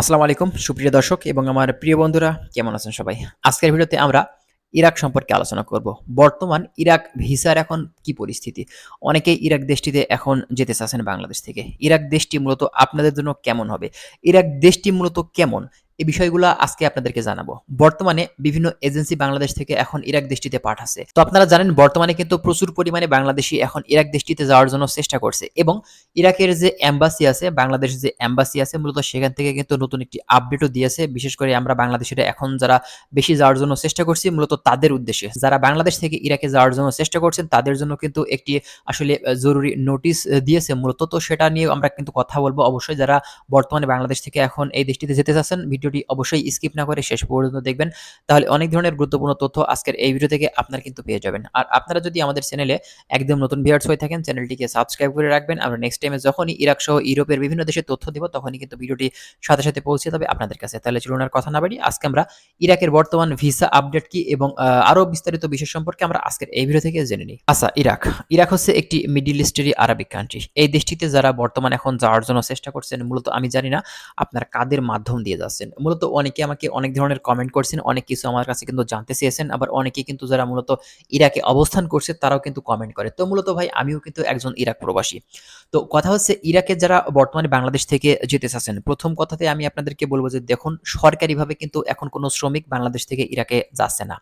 আসসালামু আলাইকুম, সুপ্রিয় দর্শক এবং আমার প্রিয় বন্ধুরা, কেমন আছেন সবাই? আজকের ভিডিওতে আমরা ইরাক সম্পর্কে আলোচনা করব। বর্তমান ইরাক ভিসার এখন কি পরিস্থিতি? অনেকে ইরাক দেশটিতে এখন যেতে চাচ্ছেন বাংলাদেশ থেকে। ইরাক দেশটি মূলত আপনাদের জন্য কেমন হবে? ইরাক দেশটি মূলত কেমন? এই বিষয়গুলো আজকে আপনাদেরকে জানাব। বর্তমানে বিভিন্ন এজেন্সি বাংলাদেশ থেকে এখন ইরাক দেশটিতে পাঠাচ্ছে। তো আপনারা জানেন, বর্তমানে কিন্তু প্রচুর পরিমাণে বাংলাদেশি এখন ইরাক দেশটিতে যাওয়ার জন্য চেষ্টা করছে এবং ইরাকের যে এম্বাসি আছে বাংলাদেশ যে এম্বাসি আছে, মূলত সেখান থেকে কিন্তু নতুন একটি আপডেটও দিয়েছে। বিশেষ করে আমরা বাংলাদেশের এখন যারা বেশি যাওয়ার জন্য চেষ্টা করছি, মূলত তাদের উদ্দেশ্যে। যারা বাংলাদেশ থেকে ইরাকে যাওয়ার জন্য চেষ্টা করছেন, তাদের জন্য কিন্তু একটি আসলে জরুরি নোটিশ দিয়েছে মূলত। তো সেটা নিয়ে আমরা কিন্তু কথা বলব। অবশ্যই যারা বর্তমানে বাংলাদেশ থেকে এখন এই দেশটিতে যেতে চাচ্ছেন ভিডিওটি অবশ্যই স্কিপ না করে শেষ পর্যন্ত দেখবেন। তাহলে অনেক ধরনের গুরুত্বপূর্ণ তথ্য আজকের এই ভিডিও থেকে আপনারা কিন্তু পেয়ে যাবেন। আর আপনারা যদি আমাদের চ্যানেলে একদম নতুন ভিউয়ার্স হয়ে থাকেন চ্যানেলটিকে সাবস্ক্রাইব করে রাখবেন। আমরা নেক্সট টাইমে যখনই ইরাক সহ ইউরোপের বিভিন্ন দেশের তথ্য দিব, তখনই কিন্তু ভিডিওটি সাথে সাথে পৌঁছে যাবে আপনাদের কাছে। তাহলে চলুন আর কথা না বাড়ি, আজকে আমরা ইরাকের বর্তমান ভিসা আপডেট কি এবং আরও বিস্তারিত বিষয় সম্পর্কে আমরা আজকের এই ভিডিও থেকে জেনে নিই। আচ্ছা ইরাক ইরাক হচ্ছে একটি মিডিল ইস্টেরই আরবিক কান্ট্রি এই দেশটিতে যারা বর্তমানে এখন যাওয়ার জন্য চেষ্টা করছেন, মূলত আমি জানি না আপনার কাদের মাধ্যম দিয়ে যাচ্ছেন। মূলত অনেকে আমাকে অনেক ধরনের কমেন্ট করছেন, অনেক কিছু আমার কাছে কিন্তু জানতে চেয়েছেন, আবার অনেকে কিন্তু যারা মূলত ইরাকে অবস্থান করছে তারাও কিন্তু কমেন্ট করে। তো মূলত ভাই, আমিও কিন্তু একজন ইরাক প্রবাসী। তো কথা হচ্ছে ইরাকে যারা বর্তমানে বাংলাদেশ থেকে যেতে চাচ্ছেন, প্রথম কথাতে আমি আপনাদেরকে বলব যে দেখুন, সরকারিভাবে কিন্তু এখন কোনো শ্রমিক বাংলাদেশ থেকে ইরাকে যাচ্ছে না।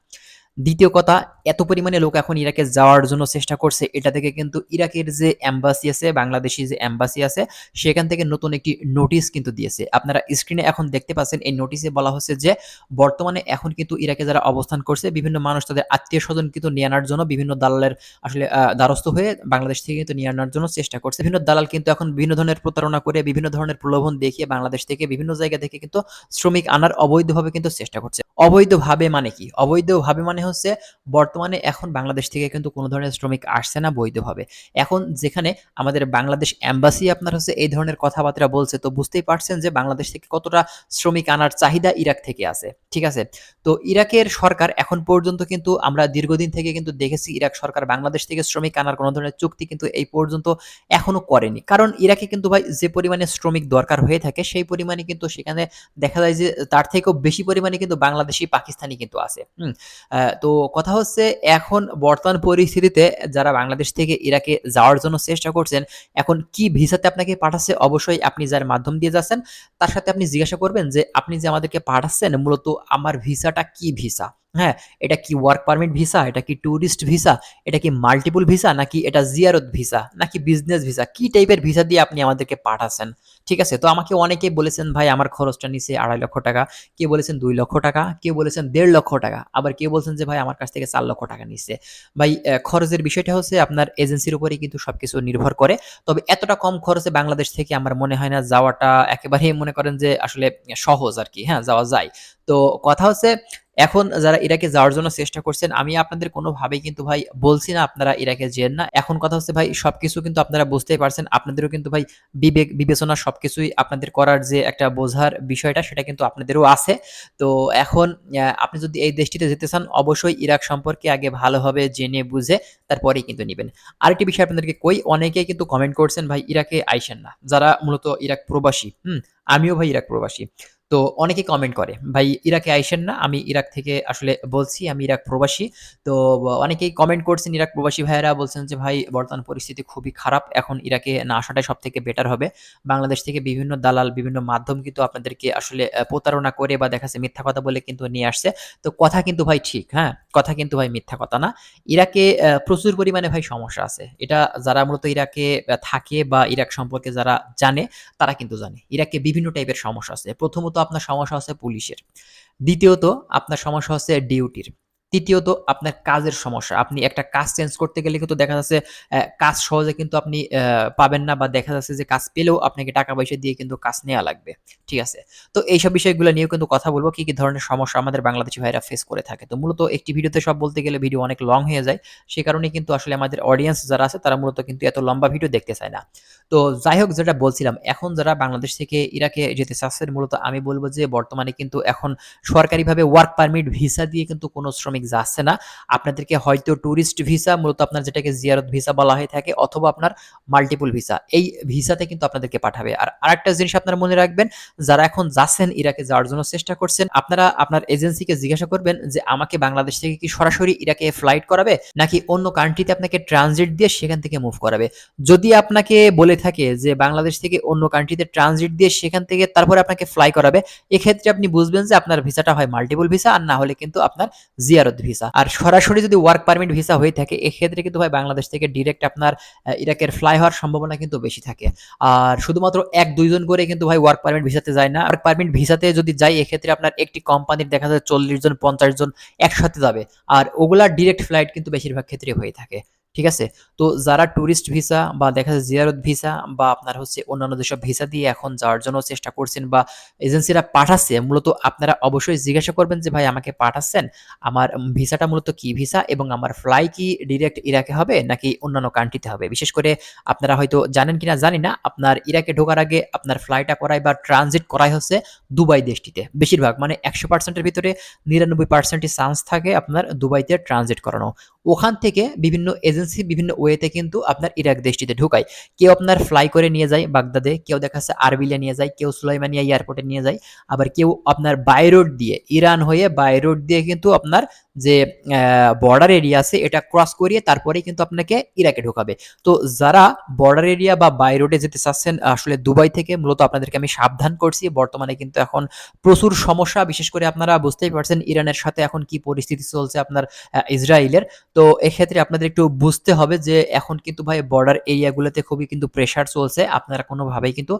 দ্বিতীয় কথা, এত পরিমাণে লোক এখন ইরাকে যাওয়ার জন্য চেষ্টা করছে। এটা থেকে কিন্তু ইরাকের যে অ্যাম্বাসি আছে, বাংলাদেশি যে অ্যাম্বাসি আছে, সেখান থেকে নতুন একটি নোটিশ কিন্তু দিয়েছে। আপনারা স্ক্রিনে এখন দেখতে পাচ্ছেন, এই নোটিশে বলা হচ্ছে যে, বর্তমানে এখন কিন্তু ইরাকে যারা অবস্থান করছে, বিভিন্ন মানুষ তাদের আত্মীয় স্বজন কিন্তু নিয়ে আনার জন্য, বিভিন্ন দালালের আসলে দ্বারস্থ হয়ে বাংলাদেশ থেকে কিন্তু নিয়ে আনার জন্য চেষ্টা করছে। বিভিন্ন দালাল কিন্তু এখন বিভিন্ন ধরনের প্রতারণা করে, বিভিন্ন ধরনের প্রলোভন দেখিয়ে বাংলাদেশ থেকে বিভিন্ন জায়গা থেকে কিন্তু শ্রমিক আনার অবৈধভাবে কিন্তু চেষ্টা করছে। অবৈধভাবে মানে কি? অবৈধভাবে মানে হচ্ছে বর্তমানে এখন বাংলাদেশ থেকে কিন্তু কোনো ধরনের শ্রমিক আসছে না বৈধভাবে। এখন যেখানে আমাদের বাংলাদেশ অ্যাম্বাসি আপনার হচ্ছে এই ধরনের কথাবার্তা বলছে, তো বুঝতেই পারছেন যে বাংলাদেশ থেকে কতটা শ্রমিক আনার চাহিদা ইরাক থেকে আছে, ঠিক আছে? তো ইরাকের সরকার এখন পর্যন্ত কিন্তু আমরা দীর্ঘদিন থেকে কিন্তু দেখেছি ইরাক সরকার বাংলাদেশ থেকে শ্রমিক আনার কোনো ধরনের চুক্তি কিন্তু এই পর্যন্ত এখনও করেনি। কারণ ইরাকে কিন্তু ভাই যে পরিমাণে শ্রমিক দরকার হয়ে থাকে, সেই পরিমাণে কিন্তু সেখানে দেখা যায় যে তার থেকেও বেশি পরিমাণে কিন্তু বাংলাদেশি, পাকিস্তানি কিন্তু আছে। হুম তো কথা হচ্ছে এখন বর্তমান পরিস্থিতিতে যারা বাংলাদেশ থেকে ইরাকে যাওয়ার জন্য চেষ্টা করছেন, এখন কি ভিসাতে আপনাকে পাঠাচ্ছে? অবশ্যই আপনি যার মাধ্যম দিয়ে যাচ্ছেন, তার সাথে আপনি জিজ্ঞাসা করবেন যে, আপনি যে আমাদেরকে পাঠাচ্ছেন, মূলত আমার ভিসাটা কি ভিসা? হ্যাঁ এটা কি ওয়ার্ক পারমিট ভিসা এটা কি ট্যুরিস্ট ভিসা এটা কি মাল্টিপল ভিসা নাকি এটা জিয়ারত ভিসা নাকি বিজনেস ভিসা কি টাইপের ভিসা দিয়ে আপনি আমাদেরকে পাঠাচ্ছেন ঠিক আছে, তো আমাকে অনেকে বলেছেন, ভাই, আমার খরচটা নিচে আড়াই লক্ষ টাকা। কেউ বলেছেন, দুই লক্ষ টাকা। কেউ বলেছেন, দেড় লক্ষ টাকা। আবার কেউ বলছেন যে, ভাই, আমার কাছ থেকে চার লক্ষ টাকা নিচ্ছে। ভাই খরচের বিষয়টা হচ্ছে আপনার এজেন্সির উপরেই কিন্তু সবকিছু নির্ভর করে। তবে এতটা কম খরচে বাংলাদেশ থেকে আমার মনে হয় না যাওয়াটা একেবারেই মনে করেন যে আসলে সহজ আর কি। হ্যাঁ যাওয়া যায়। তো কথা হচ্ছে এখন যারা ইরাকে যাওয়ার জন্য চেষ্টা করছেন, আমি আপনাদের কোনোভাবেই কিন্তু ভাই বলছি না, আপনারা ইরাকে যেন না। এখন কথা হচ্ছে ভাই, সবকিছু কিন্তু আপনারা বুঝতেই পারছেন, আপনাদেরও কিন্তু ভাই বিবেক, বিবেচনা সবকিছুই আপনাদের করার যে একটা বোঝার বিষয়টা, সেটা কিন্তু আপনাদেরও আছে। তো এখন আপনি যদি এই দেশটিতে যেতে চান, অবশ্যই ইরাক সম্পর্কে আগে ভালোভাবে জেনে বুঝে তারপরেই কিন্তু নেবেন। আরেকটি বিষয় আপনাদেরকে কই, অনেকেই কিন্তু কমেন্ট করছেন ভাই, ইরাকে আইসেন না। যারা মূলত ইরাক প্রবাসী, হুম, আমিও ভাই ইরাক প্রবাসী। তো অনেকে কমেন্ট করে, ভাই, ইরাকে আইসেন না, আমি ইরাক থেকে আসলে বলছি, আমি ইরাক প্রবাসী। তো অনেকেই কমেন্ট করছেন, ইরাক প্রবাসী ভাইয়েরা বলছেন যে, ভাই, বর্তমান পরিস্থিতি খুবই খারাপ, এখন ইরাকে না আসাটাই সব থেকে বেটার হবে। বাংলাদেশ থেকে বিভিন্ন দালাল, বিভিন্ন মাধ্যম কিন্তু আপনাদেরকে আসলে প্রতারণা করে বা দেখাচ্ছে মিথ্যা কথা বলে কিন্তু নিয়ে আসছে। তো কথা কিন্তু ভাই ঠিক হ্যাঁ? কথা কিন্তু ভাই মিথ্যা কথা না। ইরাকে প্রচুর পরিমাণে ভাই সমস্যা আছে। এটা যারা মূলত ইরাকে থাকে বা ইরাক সম্পর্কে যারা জানে, তারা কিন্তু জানে। ইরাকে বিভিন্ন টাইপের সমস্যা আছে। প্রথমত আপনার সমস্যা হচ্ছে পুলিশের। দ্বিতীয়ত আপনার সমস্যা হচ্ছে ডিউটির। তৃতীয়ত আপনার কাজের সমস্যা। আপনি একটা কাজ চেঞ্জ করতে গেলে কিন্তু দেখা যাচ্ছে কাজ সহজে কিন্তু আপনি পাবেন না বা দেখা যাচ্ছে যে কাজ পেলেও আপনাকে টাকা পয়সা দিয়ে কিন্তু কাজ নেওয়া লাগবে। ঠিক আছে? তো এইসব বিষয়গুলো নিয়েও কিন্তু কথা বলব, কি কি ধরনের সমস্যা আমাদের বাংলাদেশি ভাইরা ফেস করে থাকে। তো মূলত একটি ভিডিওতে সব বলতে গেলে ভিডিও অনেক লং হয়ে যায়। সে কারণে কিন্তু আসলে আমাদের অডিয়েন্স যারা আছে, তারা মূলত কিন্তু এত লম্বা ভিডিও দেখতে চায় না। তো যাই হোক, যেটা বলছিলাম, এখন যারা বাংলাদেশ থেকে ইরাকে যেতে চাচ্ছেন, মূলত আমি বলব যে বর্তমানে কিন্তু এখন সরকারিভাবে ওয়ার্ক পারমিট ভিসা দিয়ে কিন্তু কোনো শ্রমিক পাবলিক যাচ্ছে না, আপনাদেরকে হয়তো ট্যুরিস্ট ভিসা মূলত আপনার যেটাকে জিয়ারত ভিসা বলা হয়ে থাকে, অথবা আপনার মাল্টিপল ভিসা এই ভিসাতে কিন্তু আপনাদেরকে পাঠাবে। আর আরেকটা জিনিস আপনারা মনে রাখবেন, যারা এখন যাচ্ছেন ইরাকে যাওয়ার জন্য চেষ্টা করছেন, আপনারা আপনার এজেন্সিকে জিজ্ঞাসা করবেন যে, আমাকে বাংলাদেশ থেকে কি সরাসরি ইরাকে ফ্লাইট করাবে, নাকি অন্য কান্ট্রিতে আপনাকে ট্রানজিট দিয়ে সেখান থেকে মুভ করাবে? যদি আপনাকে বলে থাকে যে, বাংলাদেশ থেকে অন্য কান্ট্রিতে ট্রানজিট দিয়ে সেখান থেকে তারপরে আপনাকে ফ্লাই করাবে, এক্ষেত্রে আপনি বুঝবেন যে, আপনার ভিসাটা হয় মাল্টিপল ভিসা আর না হলে কিন্তু আপনার জিয়ারত ভিসা। আর সরাসরি যদি ওয়ার্ক পারমিট ভিসা হয়ে থাকে, এক্ষেত্রে কিন্তু ভাই বাংলাদেশ থেকে ডিরেক্ট আপনার ইরাকের ফ্লাই হওয়ার সম্ভাবনা কিন্তু বেশি থাকে। আর শুধুমাত্র এক, দুইজন করে কিন্তু ভাই ওয়ার্ক পারমিট ভিসাতে যায় না। ওয়ার্ক পারমিট ভিসাতে যদি যায় এক্ষেত্রে আপনার একটি কোম্পানির দেখা যায় চল্লিশ জন, পঞ্চাশ জন একসাথে যাবে। আর ওগুলা ডিরেক্ট ফ্লাইট কিন্তু বেশিরভাগ ক্ষেত্রে হয়ে থাকে। ঠিক আছে? তো যারা ট্যুরিস্ট ভিসা বা দেখা যায় জিয়ারত ভিসা বা আপনার হচ্ছে অন্যান্য যেসব ভিসা দিয়ে এখন যাওয়ার জন্য চেষ্টা করছেন বা এজেন্সিরা পাঠাচ্ছে, মূলত আপনারা অবশ্যই জিজ্ঞাসা করবেন যে, ভাই, আমাকে পাঠাচ্ছেন? আমার ভিসাটা মূলত কি ভিসা এবং আমার ফ্লাই কি ডিরেক্ট ইরাকে হবে নাকি অন্যান্য কান্ট্রিতে হবে? বিশেষ করে আপনারা হয়তো জানেন কিনা জানি না, আপনার ইরাকে ঢোকার আগে আপনার ফ্লাইটা করাই বা ট্রানজিট করাই হচ্ছে দুবাই দেশটিতে। বেশিরভাগ মানে একশো পার্সেন্টের ভিতরে নিরানব্বই পার্সেন্টই চান্স থাকে আপনার দুবাইতে ট্রানজিট করানো। ওখান থেকে বিভিন্ন এজেন্সি বিভিন্ন ওয়েতে কিন্তু আপনার ইরাক দেশটিতে ঢুকায়। কেউ আপনার ফ্লাই করে নিয়ে যায় বাগদাদে, কেউ দেখা যাচ্ছে আরবিলে নিয়ে যায়, কেউ সুলাইমানিয়া এয়ারপোর্টে নিয়ে যায়। আবার কেউ আপনার বাই রোড দিয়ে, ইরান হয়ে বাই রোড দিয়ে কিন্তু আপনার যে বর্ডার এরিয়া আছে, এটা ক্রস করিয়ে তারপরে কিন্তু আপনাকে ইরাকে ঢোকাবে। তো যারা বর্ডার এরিয়া বা বাই রোডে যেতে চাচ্ছেন, আসলে দুবাই থেকে মূলত আপনাদেরকে আমি সাবধান করছি। বর্তমানে কিন্তু এখন প্রচুর সমস্যা, বিশেষ করে আপনারা বুঝতেই পারছেন ইরানের সাথে এখন কি পরিস্থিতি চলছে আপনার ইসরায়েলের। তো এক্ষেত্রে আপনাদের একটু বুঝতে হবে যে, এখন কিন্তু ভাই বর্ডার এরিয়াগুলোতে খুবই কিন্তু প্রেশার চলছে। আপনারা কোনোভাবেই কিন্তু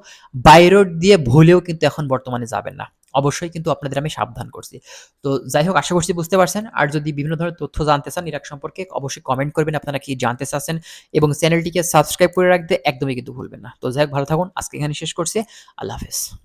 বাই রোড দিয়ে ভুলেও কিন্তু এখন বর্তমানে যাবেন না। অবশ্যই কিন্তু আপনাদের আমি সাবধান করছি। তো যাই হোক, আশা করছি বুঝতে পারছেন। আর যদি বিভিন্ন ধরনের তথ্য জানতে চান ইরাক সম্পর্কে, অবশ্যই কমেন্ট করবেন, আপনারা কি জানতে চাচ্ছেন এবং চ্যানেলটিকে সাবস্ক্রাইব করে রাখতে একদমই কিন্তু ভুলবেন না। তো যাই হোক, ভালো থাকুন। আজকে এখানে শেষ করছি। আল্লাহ হাফেজ।